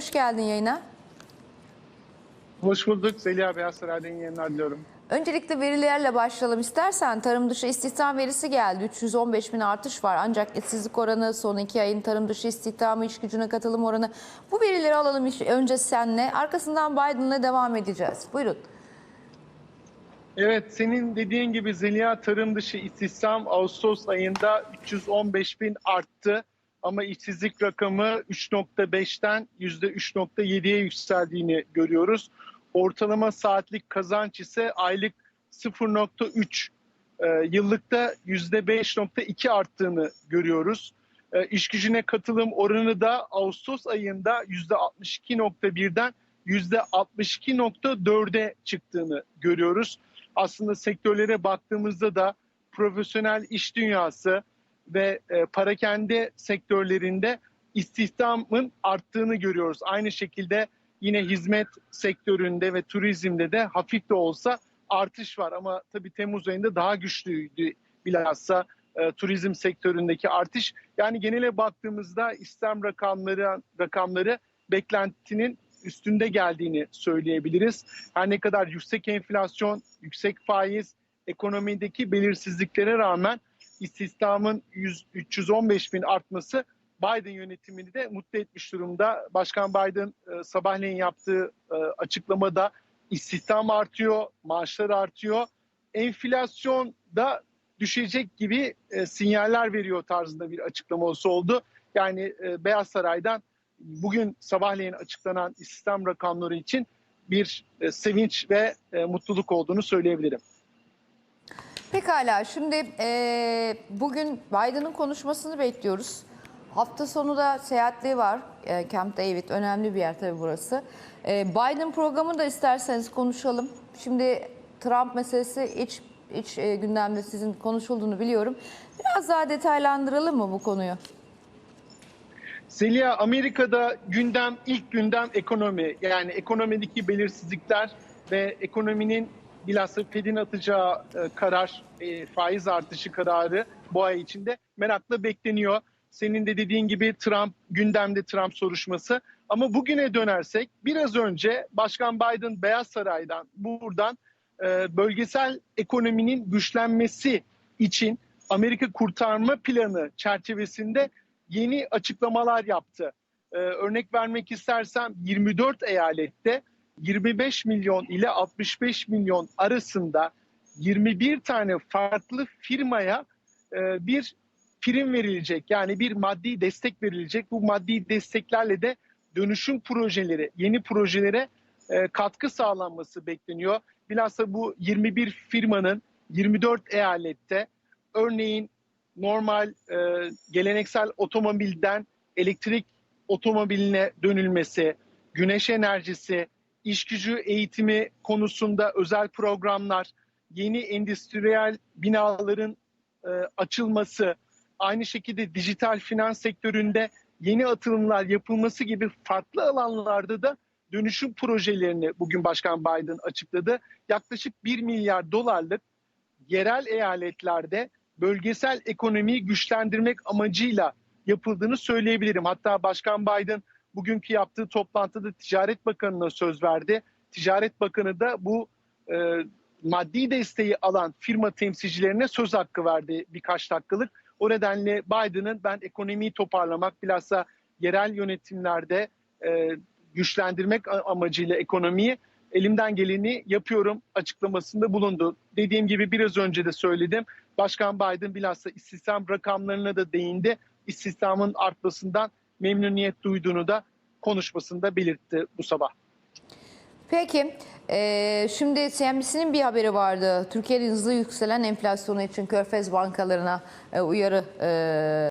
Hoş geldin yayına. Hoş bulduk. Zeliha Beyaz Saray'dan yayınlar diliyorum. Öncelikle verilerle başlayalım istersen. Tarım dışı istihdam verisi geldi. 315 bin artış var. Ancak işsizlik oranı, son iki ayın tarım dışı istihdamı, iş gücüne katılım oranı. Bu verileri alalım önce senle. Arkasından Biden'la devam edeceğiz. Buyurun. Evet, senin dediğin gibi Zeliha tarım dışı istihdam Ağustos ayında 315 bin arttı. Ama işsizlik rakamı 3.5'ten %3.7'ye yükseldiğini görüyoruz. Ortalama saatlik kazanç ise aylık 0.3, e, yıllıkta %5.2 arttığını görüyoruz. E, iş gücüne katılım oranı da Ağustos ayında %62.1'den %62.4'e çıktığını görüyoruz. Aslında sektörlere baktığımızda da profesyonel iş dünyası ve e, parakende sektörlerinde istihdamın arttığını görüyoruz. Aynı şekilde yine hizmet sektöründe ve turizmde de hafif de olsa artış var ama tabii Temmuz ayında daha güçlüydü bilhassa e, turizm sektöründeki artış. Yani genele baktığımızda istihdam rakamları rakamları beklentinin üstünde geldiğini söyleyebiliriz. Her ne kadar yüksek enflasyon, yüksek faiz, ekonomideki belirsizliklere rağmen istihdamın 100, 315 bin artması Biden yönetimini de mutlu etmiş durumda. Başkan Biden e, sabahleyin yaptığı e, açıklamada istihdam artıyor, maaşlar artıyor. Enflasyon da düşecek gibi e, sinyaller veriyor tarzında bir açıklaması oldu. Yani e, Beyaz Saray'dan bugün sabahleyin açıklanan istihdam rakamları için bir e, sevinç ve e, mutluluk olduğunu söyleyebilirim. Pekala şimdi e, bugün Biden'ın konuşmasını bekliyoruz. Hafta sonu da seyahatliği var. E, Camp David önemli bir yer tabii burası. E, Biden programı da isterseniz konuşalım. Şimdi Trump meselesi iç, iç e, gündemde sizin konuşulduğunu biliyorum. Biraz daha detaylandıralım mı bu konuyu? Zeliha Amerika'da gündem ilk gündem ekonomi yani ekonomideki belirsizlikler ve ekonominin bilhassa Fed'in atacağı e, karar e, faiz artışı kararı bu ay içinde merakla bekleniyor. Senin de dediğin gibi Trump gündemde Trump soruşması ama bugüne dönersek biraz önce Başkan Biden Beyaz Saray'dan buradan e, bölgesel ekonominin güçlenmesi için Amerika kurtarma planı çerçevesinde yeni açıklamalar yaptı. Örnek vermek istersem 24 eyalette 25 milyon ile 65 milyon arasında 21 tane farklı firmaya e, bir prim verilecek. Yani bir maddi destek verilecek. Bu maddi desteklerle de dönüşüm projeleri, yeni projelere e, katkı sağlanması bekleniyor. Bilhassa bu 21 firmanın 24 eyalette örneğin normal e, geleneksel otomobilden elektrik otomobiline dönülmesi, güneş enerjisi, iş gücü eğitimi konusunda özel programlar, yeni endüstriyel binaların e, açılması, aynı şekilde dijital finans sektöründe yeni atılımlar yapılması gibi farklı alanlarda da dönüşüm projelerini bugün Başkan Biden açıkladı. Yaklaşık 1 milyar dolarlık yerel eyaletlerde bölgesel ekonomiyi güçlendirmek amacıyla yapıldığını söyleyebilirim. Hatta Başkan Biden bugünkü yaptığı toplantıda Ticaret Bakanı'na söz verdi. Ticaret Bakanı da bu e, maddi desteği alan firma temsilcilerine söz hakkı verdi birkaç dakikalık. O nedenle Biden'ın ben ekonomiyi toparlamak bilhassa yerel yönetimlerde e, güçlendirmek amacıyla ekonomiyi elimden geleni yapıyorum açıklamasında bulundu. Dediğim gibi biraz önce de söyledim. Başkan Biden bilhassa istihdam rakamlarına da değindi. İstihdamın artmasından memnuniyet duyduğunu da konuşmasında belirtti bu sabah. Peki, e, şimdi CNBC'nin bir haberi vardı. Türkiye'de hızlı yükselen enflasyonu için Körfez bankalarına e, uyarı e,